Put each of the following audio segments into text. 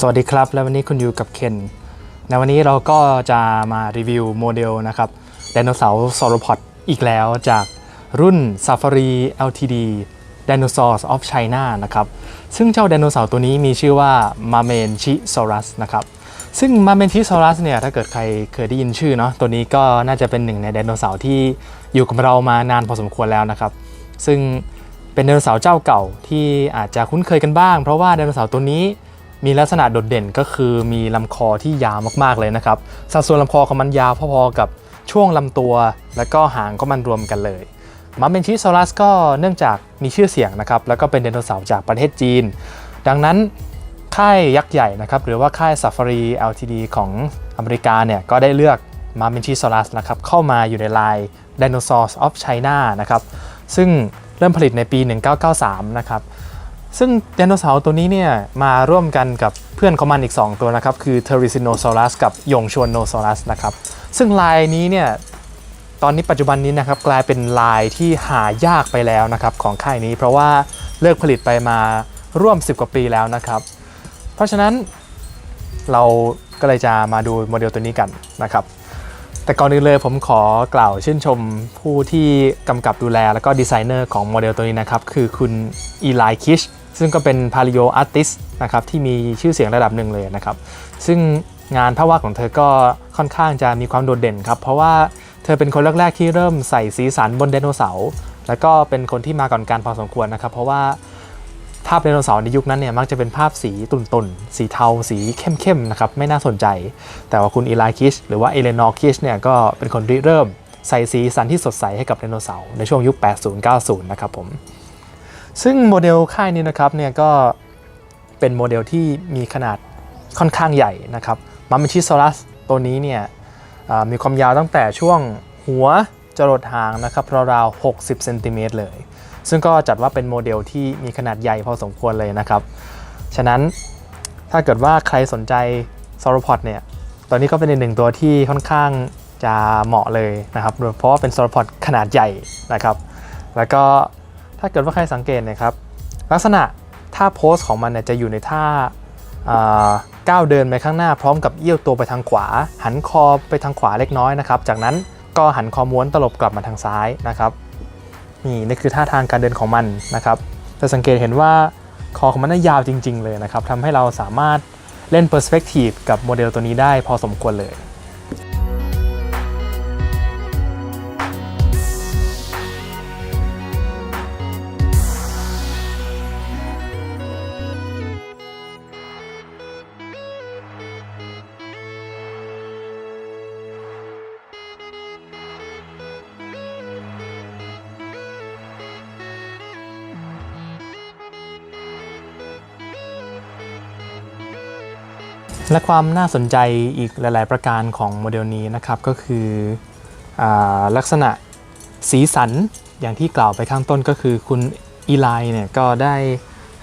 สวัสดีครับ และวันนี้คุณอยู่กับเคนในวันนี้เราก็จะมารีวิวโมเดลนะครับไดโนเสาร์ซอโรพอดอีกแล้วจากรุ่น Safari Ltd Dinosaurs of China นะครับซึ่งเจ้าไดโนเสาร์ตัวนี้มีชื่อว่า m a m e n c h i s a u r u s นะครับซึ่ง m a m e n c h i s a u r u s เนี่ยถ้าเกิดใครเคยได้ยินชื่อเนาะตัวนี้ก็น่าจะเป็นหนึ่งในไดโนเสาร์ที่อยู่กับเรามานานพอสมควรแล้วนะครับ ซึ่งเป็นไดโนเสาร์เจ้าเก่าที่อาจจะคุ้นเคยกันบ้าง เพราะว่าไดโนเสาร์ตัวนี้ มีลักษณะโดดเด่นก็คือมีลำคอที่ยาวมากๆเลยนะครับ สัดส่วนลำคอของมันยาวพอๆกับช่วงลำตัว และก็หางก็มันรวมกันเลยมัมเบนชิซอรัสก็เนื่องจากมีชื่อเสียงนะครับ แล้วก็เป็นไดโนเสาร์จากประเทศจีน ดังนั้นค่ายยักษ์ใหญ่นะครับ หรือว่าค่าย Safari Ltd ของอเมริกาเนี่ย ก็ได้เลือกมัมเบนชิซอรัสนะครับ เข้ามาอยู่ในไลน์ Dinosaurs of China นะครับ ซึ่งเริ่มผลิตในปี 1993 นะครับ ซึ่งไดโนเสาร์ตัวนี้เนี่ยมาร่วมกันกับเพื่อนของมันอีก 2 ตัวนะครับ คือ t e r i s i n o s a u r u s กับยงชวนโนซ a u r u s นะครับ ซึ่งลายนี้เนี่ยตอนนี้ปัจจุบันนี้นะครับกลายเป็นลายที่หายากไปแล้วนะครับของค่ายนี้ เพราะว่าเลิกผลิตไปมาร่วม 10 กว่าปีแล้วนะครับ เพราะฉะนั้นเราก็เลยจะมาดูโมเดลตัวนี้กันนะครับ แต่ก่อนอื่นเลยผมขอกล่าวชื่นชมผู้ที่กำกับดูแลแล้วก็ดีไซเนอร์ของโมเดลตัวนี้นะครับ คือคุณอีไลคิชซึ่งก็เป็นพาริโออาร์ติสนะครับที่มีชื่อเสียงระดับหนึ่งเลยนะครับ ซึ่งงานภาพวาดของเธอก็ค่อนข้างจะมีความโดดเด่นครับ เพราะว่าเธอเป็นคนแรกๆที่เริ่มใส่สีสันบนไดโนเสาร์แล้วก็เป็นคนที่มาก่อนการพอสมควรนะครับ เพราะว่า ภาพไดโนเสาร์ในยุคนั้นเนี่ยมักจะเป็นภาพสีตุ่นๆ สีเทา สีเข้มๆนะครับไม่น่าสนใจ แต่ว่าคุณอีไลคิชหรือว่าเอเลนอร์คิชเนี่ยก็เป็นคนริเริ่มใส่สีสันที่สดใสให้กับไดโนเสาร์ในช่วงยุค 80-90 นะครับผม ซึ่งโมเดลค่ายนี้นะครับเนี่ยก็เป็นโมเดลที่มีขนาดค่อนข้างใหญ่นะครับมัมมิชิซอรัสตัวนี้เนี่ยมีความยาวตั้งแต่ช่วงหัวจรดหางนะครับราวๆ 60 เซนติเมตรเลย ซึ่งก็จัดว่าเป็นโมเดลที่มีขนาดใหญ่พอสมควรเลยนะครับ ฉะนั้นถ้าเกิดว่าใครสนใจซอร p พอดเนี่ยตอนนี้ก็เป็นอีกหนึ่งตัวที่ค่อนข้างจะเหมาะเลยนะครับ เพราะว่าเป็นซอร p พอดขนาดใหญ่นะครับ แล้วก็ถ้าเกิดว่าใครสังเกตนะครับ ลักษณะท่าโพสของมันเนี่ยจะอยู่ในท่าก้าวเดินไปข้างหน้าพร้อมกับเอี้ยวตัวไปทางขวา หันคอไปทางขวาเล็กน้อยนะครับ จากนั้นก็หันคอม้วนตลบกลับมาทางซ้ายนะครับ นี่นี่คือท่าทางการเดินของมันนะครับจะสังเกตเห็นว่าคอของมันน่ายาวจริง ๆ เลยนะครับทำให้เราสามารถเล่นเปอร์สเปกทีฟกับโมเดลตัวนี้ได้พอสมควรเลย และความน่าสนใจอีกหลาย ๆ ประการของโมเดลนี้นะครับก็คืออลักษณะสีสันอย่างที่กล่าวไปข้างต้นก็คือคุณอีไลเนี่ยก็ได้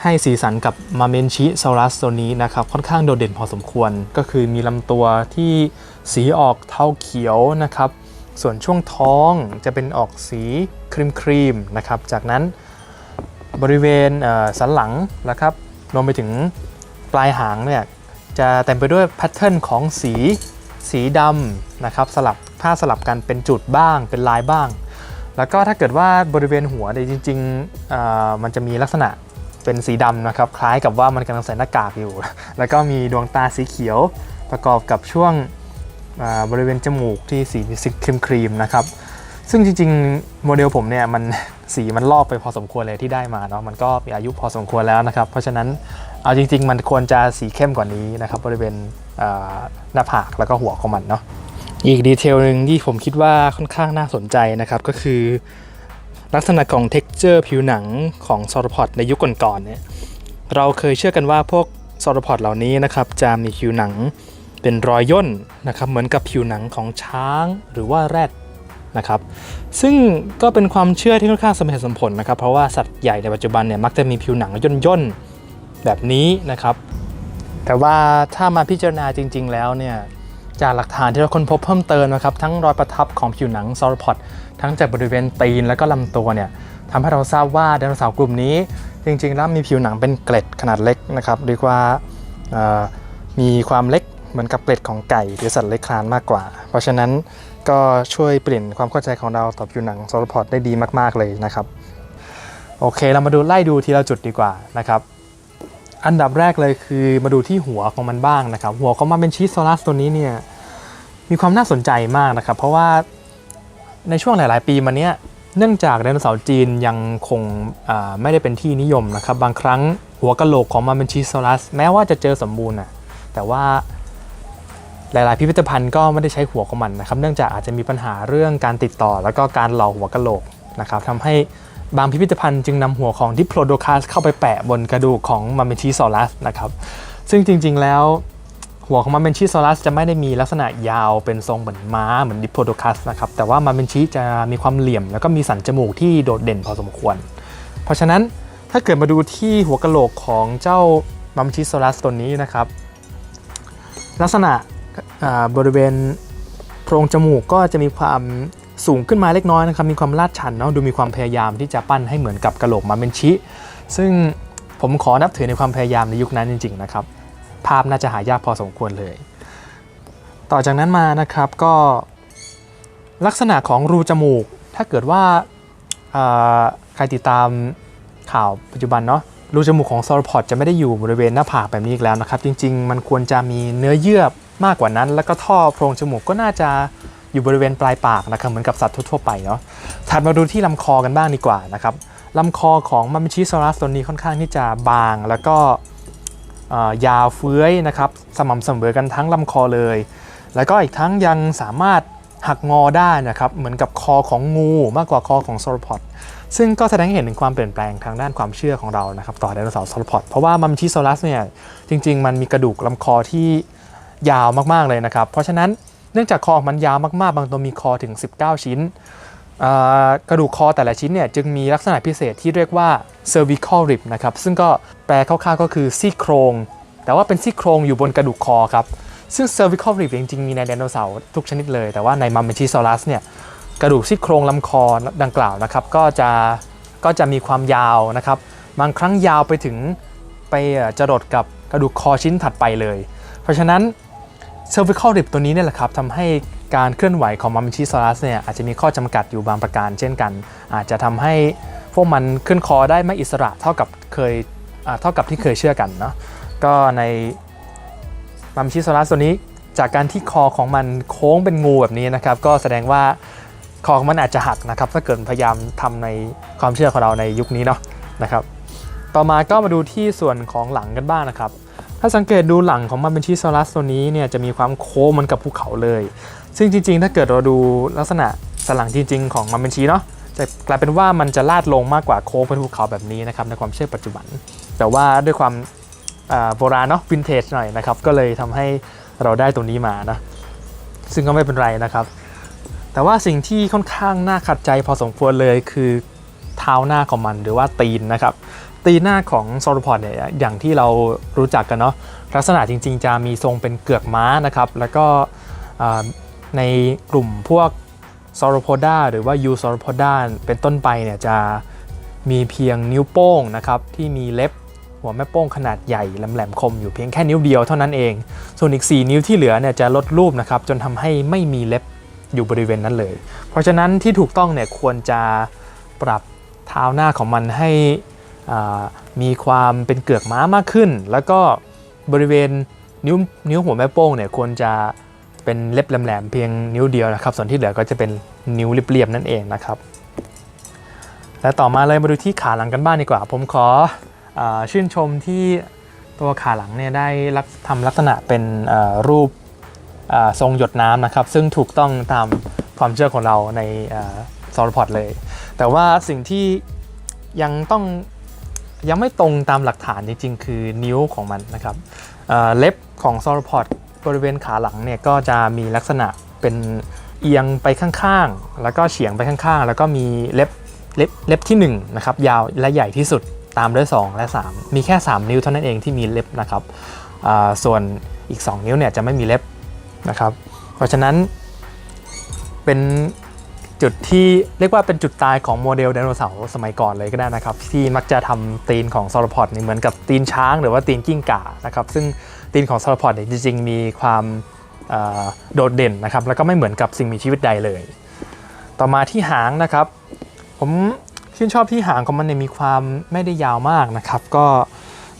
ให้สีสันกับมาเมนชิซอรัสตัวนี้นะครับค่อนข้างโดดเด่นพอสมควร ก็คือมีลำตัวที่สีออกเทาเขียวนะครับ ส่วนช่วงท้องจะเป็นออกสีครีมครีมนะครับ จากนั้นบริเวณสันหลังนะครับรวมไปถึงปลายหางเนี่ย จะเต็มไปด้วยแพทเทิร์นของสี สีดำนะครับสลับผ้าสลับกันเป็นจุดบ้างเป็นลายบ้าง แล้วก็ถ้าเกิดว่าบริเวณหัวเนี่ยจริงๆมันจะมีลักษณะเป็นสีดำนะครับ คล้ายกับว่ามันกำลังใส่หน้ากากอยู่ แล้วก็มีดวงตาสีเขียวประกอบกับช่วงบริเวณจมูกที่สีสีครีมครีมๆนะครับ ซึ่งจริงๆ โมเดลผมเนี่ยมันสีมันลอกไปพอสมควรเลยที่ได้มาเนาะมันก็มีอายุพอสมควรแล้วนะครับ เพราะฉะนั้นเอาจริง ๆ มันควรจะสีเข้มกว่านี้นะครับบริเวณหน้าผากแล้วก็หัวของมันเนาะอีกดีเทลหนึ่งที่ผมคิดว่าค่อนข้างน่าสนใจนะครับก็คือ ลักษณะของ texture ผิวหนังของซอร์พอดในยุคก่อนๆเนี่ยเราเคยเชื่อกันว่าพวกซอร์พอดเหล่านี้นะครับจะมีผิวหนังเป็นรอยย่นนะครับเหมือนกับผิวหนังของช้างหรือว่าแรด นะครับซึ่งก็เป็นความเชื่อที่ค่อนข้างสมเหตุสมผลนะครับ เพราะว่าสัตว์ใหญ่ในปัจจุบันเนี่ยมักจะมีผิวหนังย่นๆแบบนี้นะครับ แต่ว่าถ้ามาพิจารณาจริง ๆ แล้วเนี่ยจากหลักฐานที่เราค้นพบเพิ่มเติมนะครับทั้งรอยประทับของผิวหนังซอร์พอดทั้งจากบริเวณตีนและก็ลำตัวเนี่ยทำให้เราทราบว่าไดโนเสาร์กลุ่มนี้ จริง ๆ แล้วมีผิวหนังเป็นเกล็ดขนาดเล็กนะครับเรียกว่ามีความเล็กเหมือนกับเกล็ดของไก่หรือสัตว์เลื้อยคลานมากกว่า เพราะฉะนั้น ก็ช่วยเปลี่ยนความเข้าใจของเราต่อผิวหนังซอลพอดได้ดีมาก ๆ เลยนะครับ โอเคเรามาดูไล่ดูทีละจุดดีกว่านะครับ อันดับแรกเลยคือมาดูที่หัวของมันบ้างนะครับ หัวของมันเป็นชีสโซลัสตัวนี้เนี่ยมีความน่าสนใจมากนะครับ เพราะว่าในช่วงหลาย ๆ ปีมาเนี้ยเนื่องจากไดโนเสาร์จีนยังคงไม่ได้เป็นที่นิยมนะครับ บางครั้งหัวกะโหลกของมันเป็นชีสโซลัสแม้ว่าจะเจอสมบูรณ์นะแต่ว่า หลาย ๆ พิพิธภัณฑ์ก็ไม่ได้ใช้หัวของมันนะครับ เนื่องจากอาจจะมีปัญหาเรื่องการติดต่อ แล้วก็การหลอกหัวกะโหลกนะครับทำให้บางพิพิธภัณฑ์จึงนำหัวของดิโพลโดคัสเข้าไปแปะบนกระดูกของมาเมนชีซอรัสนะครับ ซึ่งจริง ๆ แล้วหัวของมาเมนชีซอรัสจะไม่ได้มีลักษณะยาวเป็นทรงเหมือนม้าเหมือนดิโพลโดคัสนะครับ แต่ว่ามาเมนชีจะมีความเหลี่ยม แล้วก็มีสันจมูกที่โดดเด่นพอสมควร เพราะฉะนั้นถ้าเกิดมาดูที่หัวกะโหลกของเจ้ามาเมนชีซอรัสตัวนี้นะครับ ลักษณะ บริเวณโพรงจมูกก็จะมีความสูงขึ้นมาเล็กน้อยนะครับ มีความลาดชันเนาะ ดูมีความพยายามที่จะปั้นให้เหมือนกับกระโหลกมาเมนชิ ซึ่งผมขอนับถือในความพยายามในยุคนั้นจริง ๆ นะครับ ภาพน่าจะหายากพอสมควรเลย ต่อจากนั้นมานะครับก็ลักษณะของรูจมูก ถ้าเกิดว่าาใครติดตามข่าวปัจจุบันเนาะรูจมูกของซอลพอดจะไม่ได้อยู่บริเวณหน้าผากแบบนี้อีกแล้วนะครับ จริง ๆ มันควรจะมีเนื้อเยื่อ มากกว่านั้น แล้วก็ท่อโพรงจมูกก็น่าจะอยู่บริเวณปลายปากนะครับเหมือนกับสัตว์ทั่วไปเนาะถัดมาดูที่ลำคอกันบ้างดีกว่านะครับลำคอของมัมมิชิซอรัสตัวนี้ค่อนข้างที่จะบางแล้วก็ยาวเฟื้อยนะครับสม่ำเสมอกันทั้งลำคอเลย แล้วก็อีกทั้งยังสามารถหักงอได้นะครับเหมือนกับคอของงูมากกว่าคอของโซลพอดซึ่งก็แสดงให้เห็นถึงความเปลี่ยนแปลงทางด้านความเชื่อของเรานะครับต่อไดโนเสาร์โซลพอดเพราะว่ามัมชิซอรัสเนี่ยจริง ๆ มันมีกระดูกลำคอที่ ยาวมากๆเลยนะครับ เพราะฉะนั้นเนื่องจากคอของมันยาวมากๆ บางตัวมีคอถึง 19 ชิ้น กระดูกคอแต่ละชิ้นเนี่ยจึงมีลักษณะพิเศษที่เรียกว่า cervical rib นะครับซึ่งก็แปลคร่าวๆก็คือซี่โครง แต่ว่าเป็นซี่โครงอยู่บนกระดูกคอครับซึ่ง cervical rib จริงๆ มีในไดโนเสาร์ทุกชนิดเลย แต่ว่าในมัมเมชิซอรัสเนี่ยกระดูกซี่โครงลำคอดังกล่าวนะครับก็จะก็จะมีความยาวนะครับ บางครั้งยาวไปถึงไปจรดกับกระดูกคอชิ้นถัดไปเลย เพราะฉะนั้น cervical rib ตัวนี้เนี่ยแหละครับทำให้การเคลื่อนไหวของมัมชิซอรัสเนี่ยอาจจะมีข้อจำกัดอยู่บางประการเช่นกัน อาจจะทำให้พวกมันขึ้นคอได้ไม่อิสระเท่ากับเคยเท่ากับที่เคยเชื่อกันเนาะก็ในมัมชิซอรัสตัวนี้จากการที่คอของมันโค้งเป็นงูแบบนี้นะครับ ก็แสดงว่าคอของมันอาจจะหักนะครับ ถ้าเกิดพยายามทำในความเชื่อของเราในยุคนี้เนาะนะครับ ต่อมาก็มาดูที่ส่วนของหลังกันบ้างนะครับ ถ้าสังเกตดูหลังของมันเป็นชีซอรัสตัวนี้เนี่ยจะมีความโค้งเหมันกับภูเขาเลย ซึ่งจริง ๆ ถ้าเกิดเราดูลักษณะสันหลังจริง ๆ ของมันเป็นชีเนาะจะกลายเป็นว่ามันจะลาดลงมากกว่าโค้งเป็นภูเขาแบบนี้นะครับในความเชื่อปัจจุบัน แต่ว่าด้วยความโบราณเนาะวินเทจหน่อยนะครับก็เลยทำให้เราได้ตัวนี้มานะซึ่งก็ไม่เป็นไรนะครับ แต่ว่าสิ่งที่ค่อนข้างน่าขัดใจพอสมควรเลยคือเท้าหน้าของมันหรือว่าตีนนะครับ ตีหน้าของซอร์พอดเนี่ยอย่างที่เรารู้จักกันเนาะลักษณะจริงๆ จะมีทรงเป็นเกือกม้านะครับ แล้วก็ในกลุ่มพวกซอร์โพดาหรือว่ายูซอร์โพดาเป็นต้นไปเนี่ยจะมีเพียงนิ้วโป้งนะครับที่มีเล็บหัวแม่โป้งขนาดใหญ่แหลมๆคมอยู่เพียงแค่นิ้วเดียวเท่านั้นเอง ส่วนอีก 4 นิ้วที่เหลือเนี่ยจะลดรูปนะครับจนทำให้ไม่มีเล็บอยู่บริเวณนั้นเลย เพราะฉะนั้นที่ถูกต้องเนี่ยควรจะปรับเท้าหน้าของมันให้ มีความเป็นเกือกม้ามากขึ้น แล้วก็บริเวณนิ้วนิ้วหัวแม่โป้งเนี่ยควรจะเป็นเล็บแหลมๆเพียงนิ้วเดียวนะครับ ส่วนที่เหลือก็จะเป็นนิ้วเรียบๆนั่นเองนะครับ และต่อมาเลยมาดูที่ขาหลังกันบ้างดีกว่า ผมขออชื่นชมที่ตัวขาหลังเนี่ยได้ทำลักษณะเป็นรูปทรงหยดน้ำนะครับ ซึ่งถูกต้องตามความเชื่อของเราในซอลพอดเลย แต่ว่าสิ่งที่ยังต้อง ยังไม่ตรงตามหลักฐานจริงๆ คือนิ้วของมันนะครับเเล็บของซอลพอดบริเวณขาหลังเนี่ยก็จะมีลักษณะเป็นเอียงไปข้างๆ แล้วก็เฉียงไปข้างๆ แล้วก็มีเล็บเล็บเล็บที่1นะครับยาวและใหญ่ที่สุดตามด้วย 2 และ 3 มีแค่ 3 นิ้วเท่านั้นเองที่มีเล็บนะครับส่วนอีก 2 นิ้วเนี่ยจะไม่มีเล็บนะครับ เพราะฉะนั้นเป็น จุดที่เรียกว่าเป็นจุดตายของโมเดลไดโนเสาร์สมัยก่อนเลยก็ได้นะครับ ที่มักจะทำตีนของซอลพอดนี่เหมือนกับตีนช้างหรือว่าตีนกิ้งก่านะครับซึ่งตีนของซาร์พอดเนี่ยจริงๆ มีความโดดเด่นนะครับแล้วก็ไม่เหมือนกับสิ่งมีชีวิตใดเลย ต่อมาที่หางนะครับ ผมชื่นชอบที่หางของมันเนี่ยมีความไม่ได้ยาวมากนะครับ ก็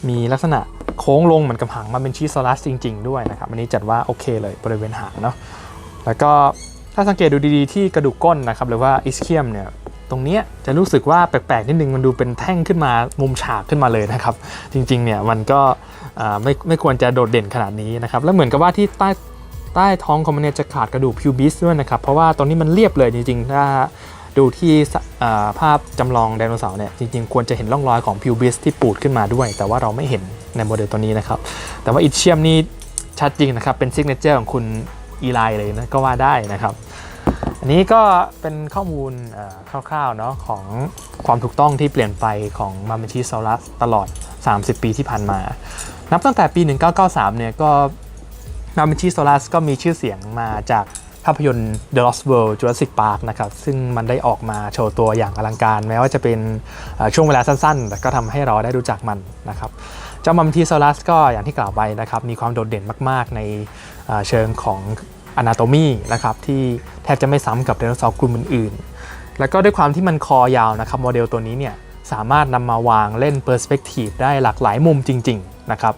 มีลักษณะโค้งลงเหมือนกับหางมาเป็นชีซอรัสจริง ๆ ด้วยนะครับอันนี้จัดว่าโอเคเลยบริเวณหางเนาะแล้วก็ ถ้าสังเกตดูดีๆที่กระดูกก้นนะครับหรือว่าอิสเคียมเนี่ยตรงเนี้ยจะรู้สึกว่าแปลกๆนิดนึงมันดูเป็นแท่งขึ้นมามุมฉากขึ้นมาเลยนะครับจริงๆเนี่ยมันก็ไม่ไม่ควรจะโดดเด่นขนาดนี้นะครับแล้วเหมือนกับว่าที่ใต้ใต้ท้องของมันเนี่ยจะขาดกระดูกพิวบิสด้วยนะครับเพราะว่าตรงนี้มันเรียบเลยจริงๆ ถ้าดูที่ภาพจำลองไดโนเสาร์เนี่ยจริงๆ ควรจะเห็นร่องรอยของพิวบิสที่ปูดขึ้นมาด้วย แต่ว่าเราไม่เห็นในโมเดลตัวนี้นะครับแต่ว่าอิเชียมนี่ชัดจริงนะครับเป็นซิกเนเจอร์ของคุณ อีไลเลยนะก็ว่าได้นะครับ อันนี้ก็เป็นข้อมูลคร่าวๆเนาะของความถูกต้องที่เปลี่ยนไปของมาเมชิซอรัสตลอด 30 ปีที่ผ่านมา นับตั้งแต่ปี 1993 เนี่ยก็มาเมชิซอรัสก็มีชื่อเสียงมาจากภาพยนตร์ The Lost World Jurassic Park นะครับ ซึ่งมันได้ออกมาโชว์ตัวอย่างอลังการ แม้ว่าจะเป็นช่วงเวลาสั้นๆ แต่ก็ทำให้เราได้รู้จักมันนะครับ เจ้ามัมทีซอรัสก็อย่างที่กล่าวไปนะครับ มีความโดดเด่นมากๆ ใน เชิงของ Anatomy นะครับที่แทบจะไม่ซ้ำกับไดโนเสาร์กลุ่มอื่นๆ แล้วก็ด้วยความที่มันคอยาวนะครับโมเดลตัวนี้เนี่ยสามารถนำมาวางเล่นเปอร์สเปกทีฟได้หลากหลายมุมจริงๆนะครับ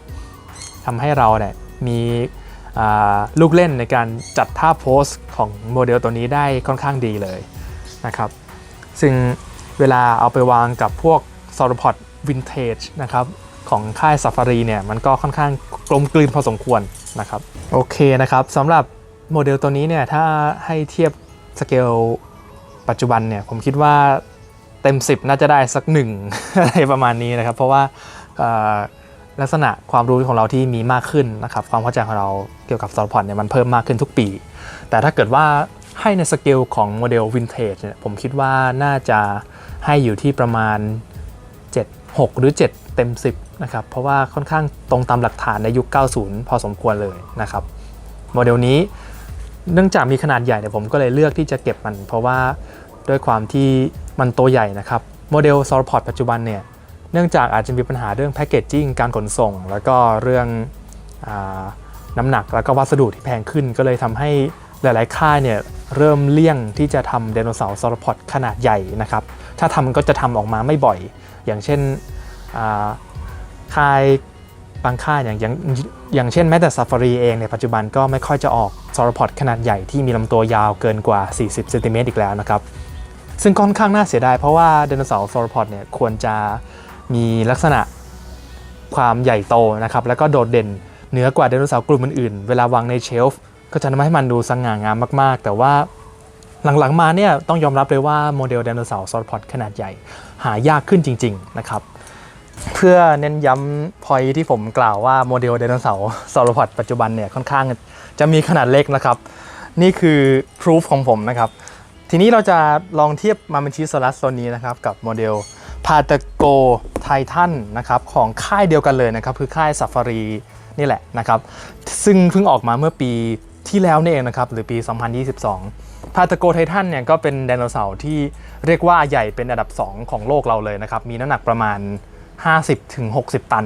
ทำให้เราเนี่ยมีลูกเล่นในการจัดท่าโพสของโมเดลตัวนี้ได้ค่อนข้างดีเลยนะครับซึ่งเวลาเอาไปวางกับพวกซอร์พอดวินเทจนะครับของค่ายซ a ฟารีเนี่ยมันก็ค่อนข้างกลมกลืนพอสมควร นะครับโอเคนะครับสำหรับโมเดลตัวนี้เนี่ยถ้าให้เทียบสเกลปัจจุบันเนี่ยผมคิดว่าเต็ม 10 น่าจะได้สักหนึ่งอะไรประมาณนี้นะครับ เพราะว่าลักษณะความรู้ของเราที่มีมากขึ้นนะครับ ความเข้าใจของเราเกี่ยวกับซอร์พอดเนี่ยมันเพิ่มมากขึ้นทุกปี แต่ถ้าเกิดว่าให้ในสเกลของโมเดลวินเทจเนี่ยผมคิดว่าน่าจะให้อยู่ที่ประมาณ 7 6 หรือ 7 เต็ม 10 นะครับเพราะว่าค่อนข้างตรงตามหลักฐานในยุค 90 พอสมควรเลยนะครับโมเดลนี้เนื่องจากมีขนาดใหญ่เนี่ยผมก็เลยเลือกที่จะเก็บมัน เพราะว่าด้วยความที่มันตัวใหญ่นะครับโมเดลซอร์พอร์ตปัจจุบันเนี่ยเนื่องจากอาจจะมีปัญหาเรื่องแพคเกจจิ้งการขนส่ง แล้วก็เรื่องอน้ำหนักแล้วก็วัสดุที่แพงขึ้น ก็เลยทำให้หลาย ๆ ค่ายเนี่ยเริ่มเลี่ยงที่จะทำไดโนเสาร์ซอร์พอร์ตขนาดใหญ่นะครับถ้าทำก็จะทำออกมาไม่บ่อย อย่างเช่น ค่ายบางค่ายอย่างอย่างอย่างเช่นแม้แต่ซ a ฟารีเองในปัจจุบันก็ไม่ค่อยจะออกซอร์พอร์ตขนาดใหญ่ที่มีลำตัวยาวเกินกว่า 40 เซนติเมตรอีกแล้วนะครับ ซึ่งค่อนข้างน่าเสียดายเพราะว่าไดโนเสาร์ซอร์พอดเนี่ยควรจะมีลักษณะความใหญ่โตนะครับ แล้วก็โดดเด่นเหนือกว่าไดโนเสาร์กลุ่มอื่นๆ เวลาวางในเชลฟ์ก็จะทำให้มันดูสง่างามมาก ๆ แต่ว่าหลังๆมาเนี่ยต้องยอมรับเลยว่าโมเดลไดโนเสาร์ซอร์พอดขนาดใหญ่ หายากขึ้นจริง ๆ นะครับ เพื่อเน้นย้ำพอยที่ผมกล่าวว่าโมเดลไดโนเสาร์ซอรพอดปัจจุบันเนี่ยค่อนข้างจะมีขนาดเล็กนะครับ นี่คือพ o ูฟของผมนะครับ ทีนี้เราจะลองเทียบมาเมนชิสลัสตัวนี้นะครับ กับโมเดลพาตโกไททันนะครับของค่ายเดียวกันเลยนะครับ คือค่าย Safari นี่แหละนะครับ ซึ่งเพิ่งออกมาเมื่อปีที่แล้วนี่เองนะครับ หรือปี 2022 พาตโกไททันเนี่ยก็เป็นไดโนเสาร์ที่เรียกว่าใหญ่เป็นอันดับ 2 ของโลกเราเลยนะครับ มีน้ำหนักประมาณ 50-60 ตัน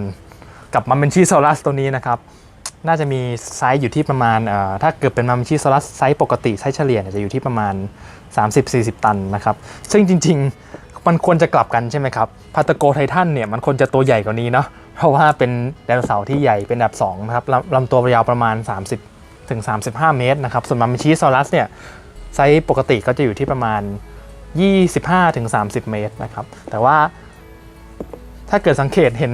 กับมาเมนชิซอรัสตัวนี้นะครับ น่าจะมีไซส์อยู่ที่ประมาณถ้าเกิดเป็นมาเมนชิซอรัสไซส์ปกติไซส์เฉลี่ยจะอยู่ที่ประมาณ 30-40 ตันนะครับ ซึ่งจริงๆมันควรจะกลับกันใช่ไหมครับพาตโกไททันเนี่ยมันควรจะตัวใหญ่กว่านี้เนาะเพราะว่าเป็นไดโนเสาร์ที่ใหญ่เป็นอันดับ2นะครับลำลำตัวยาวประมาณ 30ถึง35 เมตรนะครับส่วนมาเมนชิซอรัสเนี่ยไซส์ปกติก็จะอยู่ที่ประมาณ 25ถึง30 เมตรนะครับแต่ว่า ถ้าเกิดสังเกตเห็น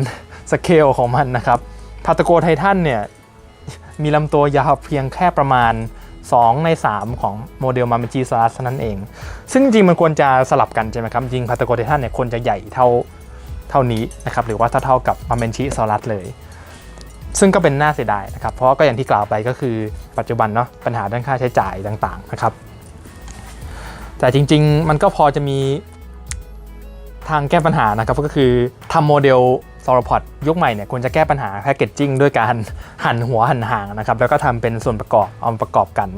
สเกลของมันนะครับพาตโกไททันเนี่ยมีลำตัวยาวเพียงแค่ประมาณ 2 ใน 3 ของโมเดลมาเมจิซารัสนั้นเอง ซึ่งจริงมันควรจะสลับกันใช่ไหมครับ จริงพาตโกไททันเนี่ยควรจะใหญ่เท่าเท่านี้นะครับหรือว่าถ้าเท่ากับมาเมจิซารัสเลย ซึ่งก็เป็นน่าเสียดายนะครับ เพราะก็อย่างที่กล่าวไปก็คือปัจจุบันเนาะปัญหาด้านค่าใช้จ่ายต่างๆนะครับแต่จริง ๆ มันก็พอจะมี ทางแก้ปัญหานะครับก็คือทำโมเดลซอร์พอดยุคใหม่เนี่ยควรจะแก้ปัญหาแพคเกจจิ้งด้วยการหั่นหัวหั่นหางนะครับแล้วก็ทำเป็นส่วนประกอบเอามาประกอบกัน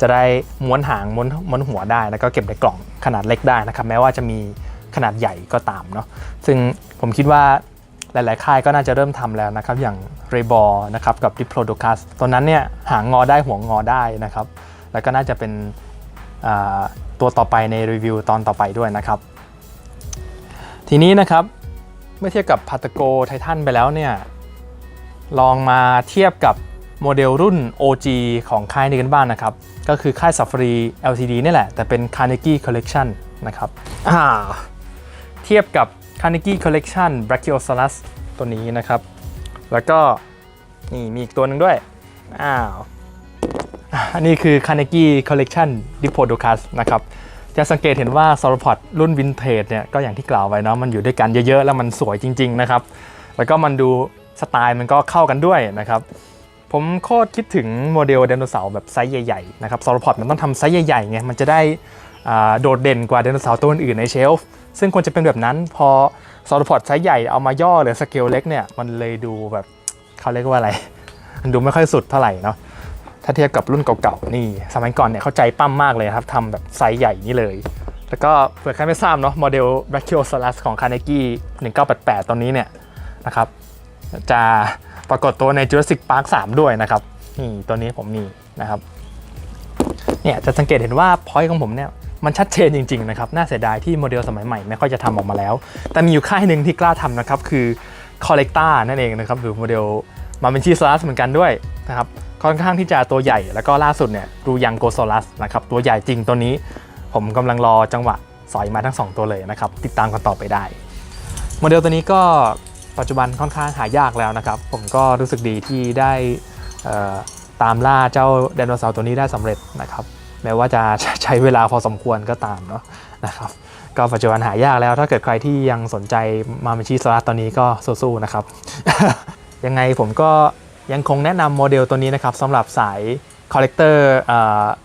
จะได้ม้วนหางม้วนม้วนหัวได้แล้วก็เก็บในกล่องขนาดเล็กได้นะครับแม้ว่าจะมีขนาดใหญ่ก็ตามเนาะซึ่งผมคิดว่าหลาย ๆ ค่ายก็น่าจะเริ่มทำแล้วนะครับอย่าง r e b o r นะครับกับ Diplodocus ตัวนั้นเนี่ยหางงอได้หัวงอได้นะครับแล้วก็น่าจะเป็นตัวต่อไปในรีวิวตอนต่อไปด้วยนะครับ ทีนี้นะครับเมื่อเทียบกับพาตโกไททันไปแล้วเนี่ยลองมาเทียบกับโมเดลรุ่น OG ของค่ายนี้กันบ้างนะครับ ก็คือค่าย Safari LTD นี่แหละ แต่เป็น Carnegie Collection นะครับอ่าเทียบกับ Carnegie Collection Brachiosaurus ตัวนี้นะครับ แล้วก็นี่มีอีกตัวหนึ่งด้วย อ้าว อันนี้คือ Carnegie Collection Diplodocus นะครับ จะสังเกตเห็นว่า Sauropod รุ่นวินเทจเนี่ยก็อย่างที่กล่าวไว้เนาะมันอยู่ด้วยกันเยอะๆ แล้วมันสวยจริง ๆ นะครับ แล้วก็มันดูสไตล์มันก็เข้ากันด้วยนะครับผมโคตรคิดถึงโมเดลไดโนเสาร์แบบไซส์ใหญ่ๆนะครับ Sauropod มันต้องทำไซส์ใหญ่ๆไงมันจะได้อ่าโดดเด่นกว่าไดโนเสาร์ตัวอื่นในเชลฟ์ซึ่งควรจะเป็นแบบนั้นพอ Sauropod ไซส์ใหญ่เอามาย่อหลือสเกลเล็กเนี่ยมันเลยดูแบบเขาเรียกว่าอะไร มันดูไม่ค่อยสุดเท่าไหร่เนาะ ถ้าเทียบกับรุ่นเก่าๆนี่ สมัยก่อนเนี่ยเข้าใจปั้มมากเลยครับทำแบบไซส์ใหญ่นี่เลย แล้วก็เผื่อใครไม่ทราบเนาะโมเดล Brachiosaurus ของ Carnegie 1988 ตอนนี้เนี่ยนะครับ จะปรากฏตัวใน Jurassic Park 3 ด้วยนะครับ นี่ตัวนี้ผมมีนะครับ เนี่ยจะสังเกตเห็นว่าพอยต์ของผมเนี่ยมันชัดเจนจริงๆนะครับ น่าเสียดายที่โมเดลสมัยใหม่ไม่ค่อยจะทำออกมาแล้ว แต่มีอยู่ค่ายหนึ่งที่กล้าทำนะครับ คือ Collecta นั่นเองนะครับ หรือโมเดลมาเป็นชีสลัสเหมือนกันด้วยนะครับ ค่อนข้างที่จะตัวใหญ่ แล้วก็ล่าสุดเนี่ยดูยังโกโซลัสนะครับตัวใหญ่จริงตัวนี้ ผมกำลังรอจังหวะสอยมาทั้ง 2 ตัวเลยนะครับ ติดตามกันต่อไปได้ โมเดลตัวนี้ก็ปัจจุบันค่อนข้างหายากแล้วนะครับ ผมก็รู้สึกดีที่ได้ตามล่าเจ้าไดโนเสาร์ตัวนี้ได้สำเร็จนะครับ แม้ว่าจะใช้เวลาพอสมควรก็ตามเนาะนะครับก็ปัจจุบันหายากแล้วถ้าเกิดใครที่ยังสนใจมาเมชิสลัสตอนนี้ก็สู้ๆนะครับ ยังไงผมก็ ยังคงแนะนำโมเดลตัวนี้นะครับสำหรับสายคอลเลกเตอร์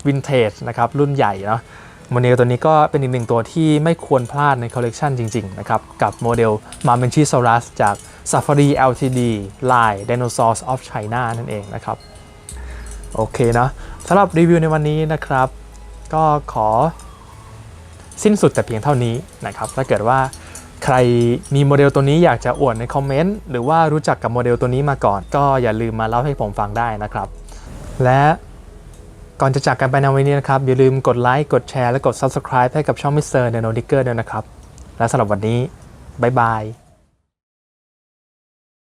วินเทจนะครับรุ่นใหญ่เนาะโมเดลตัวนี้ก็เป็นอีกหนึ่งตัวที่ไม่ควรพลาดในคอลเลกชันจริง ๆ นะครับ กับโมเดล m a r m e n c h i s a u r u s จาก Safari Ltd Line Dinosaurs of China นั่นเองนะครับ โอเคเนาะสำหรับรีวิวในวันนี้นะครับ ก็ขอสิ้นสุดแต่เพียงเท่านี้นะครับ ถ้าเกิดว่า ใครมีโมเดลตัวนี้อยากจะอวดในคอมเมนต์หรือว่ารู้จักกับโมเดลตัวนี้มาก่อน ก็อย่าลืมมาเล่าให้ผมฟังได้นะครับ และก่อนจะจากกันไปในวันนี้นะครับ อย่าลืมกดไลค์กดแชร์และกด Subscribe ให้กับช่องมิสเตอร์เนโนดิเกอร์ด้วยนะครับ และสำหรับวันนี้ บ๊ายบาย